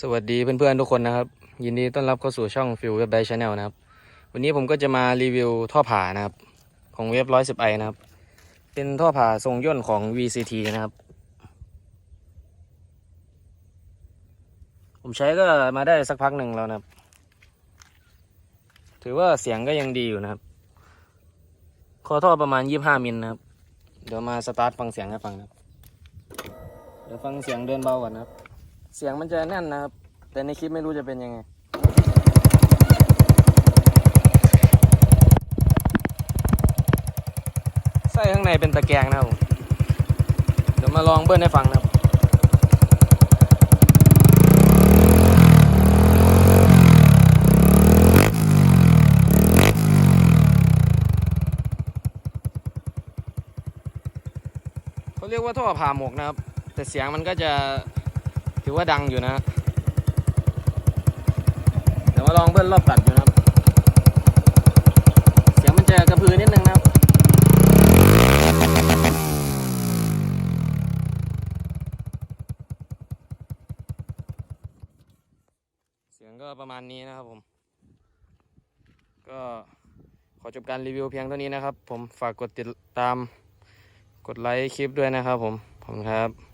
สวัสดีเพื่อนๆทุกคนนะครับ ยินดีต้อนรับเข้าสู่ช่องฟิวเว็บไดชาแนลนะครับ วันนี้ผมก็จะมารีวิวท่อผ่านะครับ ของเว็บร้อยสิบไอนะครับ เป็นท่อผ่าทรงย่นของ VCT นะครับ ผมใช้ก็มาได้สักพักหนึ่งแล้วนะครับ ถือว่าเสียงก็ยังดีอยู่นะครับ คอท่อประมาณยี่ห้ามิลนะครับ เดี๋ยวมาสตาร์ทฟังเสียงให้ฟังนะครับ เดี๋ยวฟังเสียงเดินเบาก่อนนะครับ เสียงมันจะแน่นนะครับ แต่ในคลิปไม่รู้จะเป็นยังไงไส้ข้างในเป็นตะแกรงนะครับผมเดี๋ยวมาลองเบิ้ลให้ฟังนะครับเขาเรียกว่าท่อผ่าหมกนะครับ แต่เสียงมันก็จะ ถือว่าดังอยู่นะเดี๋ยวมาลองเบิ้ลรอบตัดอยู่นะครับ เสียงมันจะกระพือนิดนึงนะครับเสียงก็ประมาณนี้นะครับผม ก็ขอจบการรีวิวเพียงเท่านี้นะครับ ผมฝากกดติดตามกดไลค์คลิปด้วยนะครับผมผมครับ